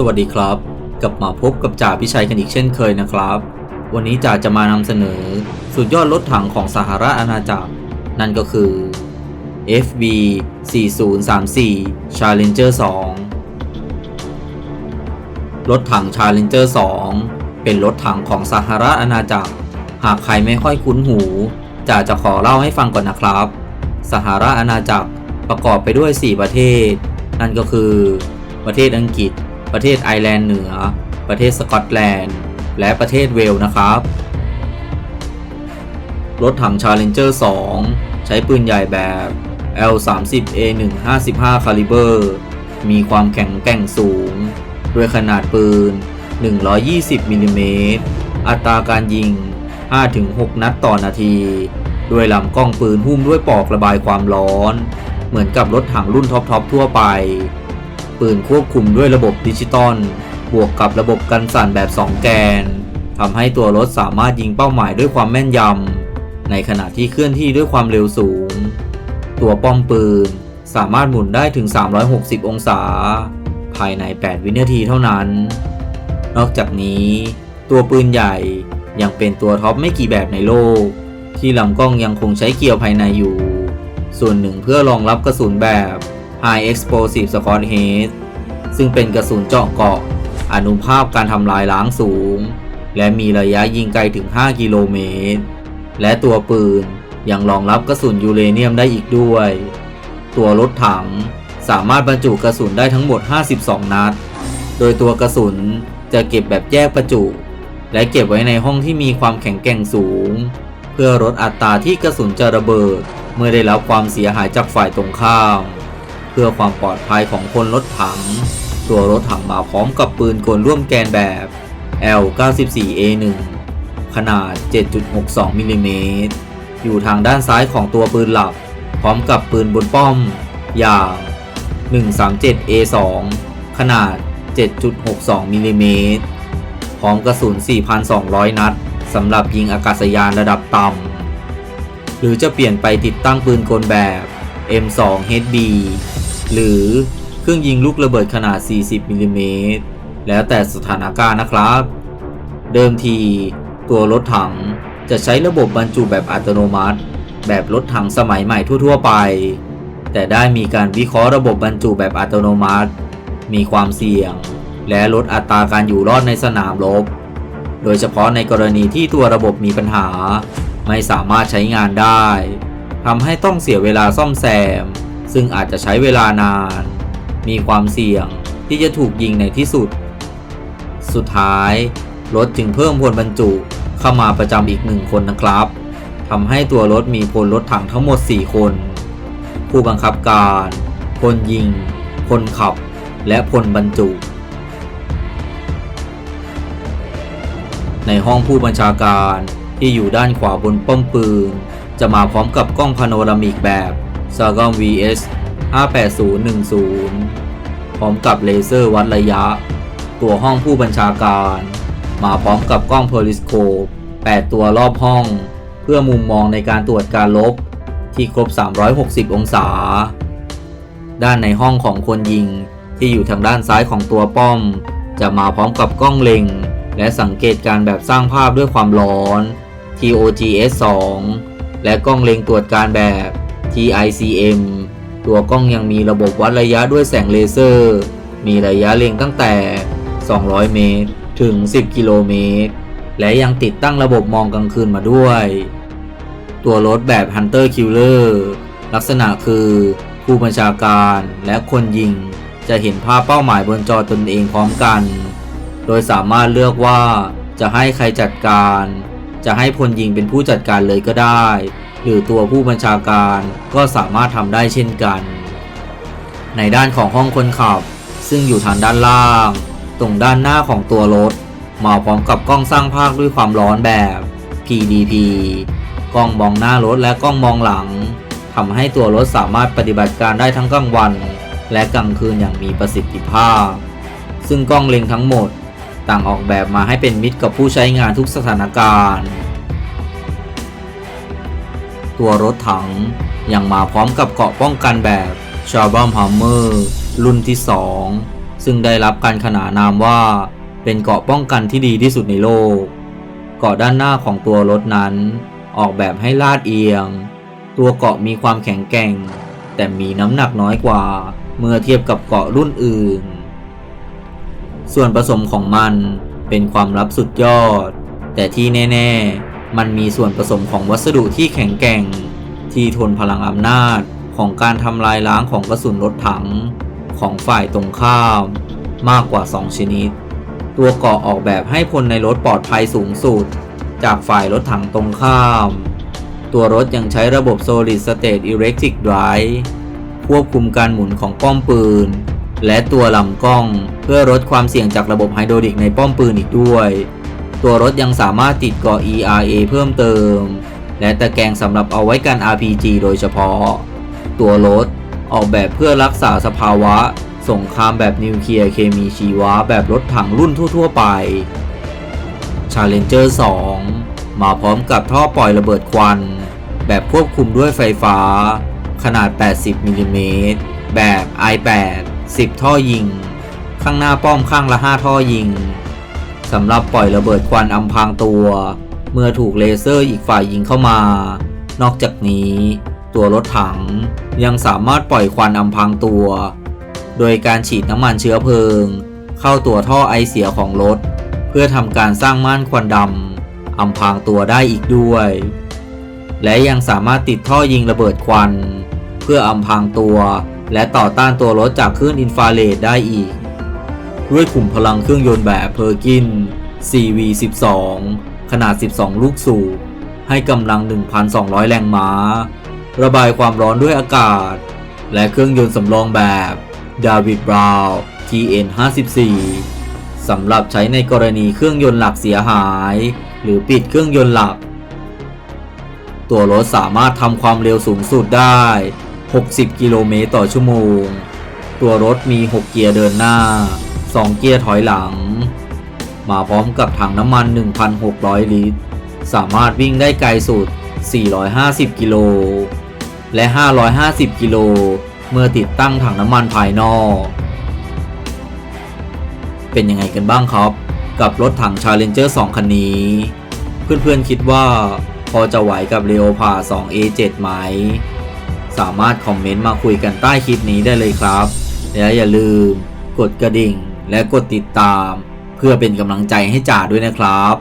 สวัสดีครับ กลับมาพบกับจ่าพิชัยกันอีกเช่นเคยนะครับ วันนี้จ่าจะมานำเสนอ สุดยอดรถถังของสหรัฐอาณาจักร นั่นก็คือ FB 4034 Challenger 2 รถถัง Challenger 2 เป็นรถถังของสหรัฐอาณาจักร หากใครไม่ค่อยคุ้นหูจ่าจะขอเล่าให้ฟังก่อนนะครับ สหรัฐอาณาจักรประกอบไปด้วย 4 ประเทศ นั่นก็คือประเทศอังกฤษ ประเทศไอร์แลนด์เหนือ ประเทศสกอตแลนด์ และประเทศเวลนะครับ รถถัง Challenger 2 ใช้ปืนใหญ่แบบ L30A1 55 caliber มีความแข็งแกร่งสูง ด้วยขนาดปืน 120มิลลิเมตร อัตราการยิง 5-6 นัดต่อนาที ด้วยลำกล้องปืนหุ้มด้วยปลอกระบายความร้อน เหมือนกับรถถังรุ่นท็อปๆทั่วไป ปืนควบคุมด้วยระบบดิจิตอลบวกกับระบบกันสั่นแบบ 2 แกนทำให้ตัวรถสามารถยิงเป้าหมายด้วยความแม่นยำในขณะที่เคลื่อนที่ด้วยความเร็วสูง ตัวป้อมปืนสามารถหมุนได้ถึง 360 องศา ภายใน 8 วินาทีเท่านั้น นอกจากนี้ ตัวปืนใหญ่ยังเป็นตัวท็อปไม่กี่แบบในโลก ที่ลำกล้องยังคงใช้เกลียวภายในอยู่ ส่วนหนึ่งเพื่อรองรับกระสุนแบบ High Explosive Scott Head ซึ่งเป็นกระสุนเจาะเกาะ อนุภาพการทำลายล้างสูง และมีระยะยิงไกลถึง 5 กิโลเมตร และตัวปืนยังรองรับกระสุนยูเรเนียมได้อีกด้วย ตัวรถถังสามารถบรรจุกระสุนได้ทั้งหมด 52 นัด โดยตัวกระสุนจะเก็บแบบแยกประจุ และเก็บไว้ในห้องที่มีความแข็งแกร่งสูง เพื่อลดอัตราที่กระสุนจะระเบิด เมื่อได้รับความเสียหายจากฝ่ายตรงข้าม พื่อความปลอดภัยของคนรถถัง ตัวรถถังมาพร้อมกับปืนกลร่วมแกนแบบ L94A1 ขนาด 7.62มิลลิเมตรอยู่ทางด้านซ้ายของตัวปืนหลัก พร้อมกับปืนบนป้อม อย่าง 137A2 ขนาด 7.62มิลลิเมตรพร้อมกระสุน 4,200 นัดสำหรับยิงอากาศยานระดับต่ำ หรือจะเปลี่ยนไปติดตั้งปืนกลแบบ M2HB หรือเครื่องยิงลูกระเบิดขนาด 40มิลลิเมตรแล้วแต่สถานการณ์นะครับ เดิมทีตัวรถถังจะใช้ระบบบรรจุแบบอัตโนมัติ แบบรถถังสมัยใหม่ทั่ว ๆ ไป แต่ได้มีการวิเคราะห์ระบบบรรจุแบบอัตโนมัติ มีความเสี่ยง และลดอัตราการอยู่รอดในสนามรบ โดยเฉพาะในกรณีที่ตัวระบบมีปัญหา ไม่สามารถใช้งานได้ทำให้ต้องเสียเวลาซ่อมแซม ซึ่งอาจจะใช้เวลานาน มีความเสี่ยงที่จะถูกยิงในที่สุด สุดท้าย รถจึงเพิ่มพลบรรจุเข้ามาประจำอีกหนึ่งคนนะครับทำให้ตัวรถมีพลรถถังทั้งหมด 4 คน ผู้บังคับการพลยิงพลขับ และพลบรรจุ ในห้องผู้บัญชาการที่อยู่ด้านขวาบนป้อมปืน จะมาพร้อมกับกล้องพาโนรามิกแบบ s a g o m VS 58010 พร้อมกับเลเซอร์วัดระยะ ตัวห้องผู้บัญชาการ มาพร้อมกับกล้องเพอริสโคป 8 ตัวรอบห้อง เพื่อมุมมองในการตรวจการลบ ที่ครบ 360 องศา ด้านในห้องของคนยิงที่อยู่ทางด้านซ้ายของตัวป้อม จะมาพร้อมกับกล้องเล็ง และสังเกตการแบบสร้างภาพด้วยความร้อน TOGS 2และกล้องเล็งตรวจการแบบ TICM ตัวกล้องยังมีระบบวัดระยะด้วยแสงเลเซอร์ มีระยะเล็งตั้งแต่ 200 เมตร ถึง 10 กิโลเมตร และยังติดตั้งระบบมองกลางคืนมาด้วย ตัวรถแบบ Hunter Killer ลักษณะคือผู้บัญชาการและคนยิงจะเห็นภาพเป้าหมายบนจอตนเองพร้อมกัน โดยสามารถเลือกว่าจะให้ใครจัดการ จะให้พลยิงเป็นผู้จัดการเลยก็ได้ หรือตัวผู้บัญชาการก็สามารถทำได้เช่นกัน ในด้านของห้องคนขับ ซึ่งอยู่ทางด้านล่าง ตรงด้านหน้าของตัวรถมาพร้อมกับกล้องสร้างภาพด้วยความร้อนแบบ PDP กล้องมองหน้ารถและกล้องมองหลังทำให้ตัวรถสามารถปฏิบัติการได้ทั้งกลางวัน และกลางคืนอย่างมีประสิทธิภาพ ซึ่งกล้องเล็งทั้งหมด ต่างออกแบบมาให้เป็นมิตรกับผู้ใช้งานทุกสถานการณ์ ตัวรถถัง ยังมาพร้อมกับเกราะป้องกันแบบชาร์บัมฮัมเมอร์รุ่นที่ 2 ซึ่งได้รับการขนานนามว่า เป็นเกราะป้องกันที่ดีที่สุดในโลก เกราะด้านหน้าของตัวรถนั้น ออกแบบให้ลาดเอียง ตัวเกราะมีความแข็งแกร่ง แต่มีน้ำหนักน้อยกว่า เมื่อเทียบกับเกราะรุ่นอื่น ส่วนผสมของมันเป็นความลับสุดยอด แต่ที่แน่ ๆ มันมีส่วนผสมของวัสดุที่แข็งแกร่ง ที่ทนพลังอำนาจของการทำลายล้างของกระสุนรถถังของฝ่ายตรงข้ามมากกว่า 2 ชนิด ตัวเกาะออกแบบให้พลในรถปลอดภัยสูงสุด จากฝ่ายรถถังตรงข้าม ตัวรถยังใช้ระบบ Solid State Electric Drive ควบคุมการหมุนของป้อมปืน และตัวลำกล้องเพื่อลดความเสี่ยงจากระบบไฮดรอลิกในป้อมปืนอีกด้วย ตัวรถยังสามารถติดเกาะ ERA เพิ่มเติม และตะแกรงสำหรับเอาไว้กัน RPG โดยเฉพาะ ตัวรถออกแบบเพื่อรักษาสภาวะ สงครามแบบนิวเคลียร์เคมีชีวะแบบรถถังรุ่นทั่ว ๆ ไป Challenger 2 มาพร้อมกับท่อปล่อยระเบิดควัน แบบควบคุมด้วยไฟฟ้า ขนาด 80มิลลิเมตรแบบ i8 10 ท่อยิง ข้างหน้าป้อมข้างละ 5 ท่อยิง สำหรับปล่อยระเบิดควันอำพรางตัว เมื่อถูกเลเซอร์อีกฝ่ายยิงเข้ามา นอกจากนี้ ตัวรถถังยังสามารถปล่อยควันอำพรางตัว โดยการฉีดน้ำมันเชื้อเพลิง เข้าตัวท่อไอเสียของรถ เพื่อทำการสร้างม่านควันดำอำพรางตัวได้อีกด้วย และยังสามารถติดท่อยิงระเบิดควัน เพื่ออำพรางตัว และต่อต้านตัวรถจากคลื่นอินฟราเรดได้อีก ด้วยขุมพลังเครื่องยนต์แบบเพอร์กิน CV12 ขนาด 12 ลูกสูบ ให้กำลัง 1,200 แรงม้า ระบายความร้อนด้วยอากาศ และเครื่องยนต์สำรองแบบ David Brown TN54 สำหรับใช้ในกรณีเครื่องยนต์หลักเสียหาย หรือปิดเครื่องยนต์หลัก ตัวรถสามารถทำความเร็วสูงสุดได้ 60 กิโลเมตรต่อชั่วโมง ตัวรถมี 6 เกียร์เดินหน้า 2 เกียร์ถอยหลัง มาพร้อมกับถังน้ำมัน 1,600 ลิตร สามารถวิ่งได้ไกลสุด 450 กิโล และ 550 กิโล เมื่อติดตั้งถังน้ำมันภายนอก เป็นยังไงกันบ้างครับ กับรถถัง Challenger 2 คันนี้ เพื่อนๆคิดว่าพอจะไหวกับ Leopard 2 A7 ไหม สามารถคอมเมนต์มาคุยกันใต้คลิปนี้ได้เลยครับ และอย่าลืมกดกระดิ่ง และกดติดตาม เพื่อเป็นกำลังใจให้จ่าด้วยนะครับ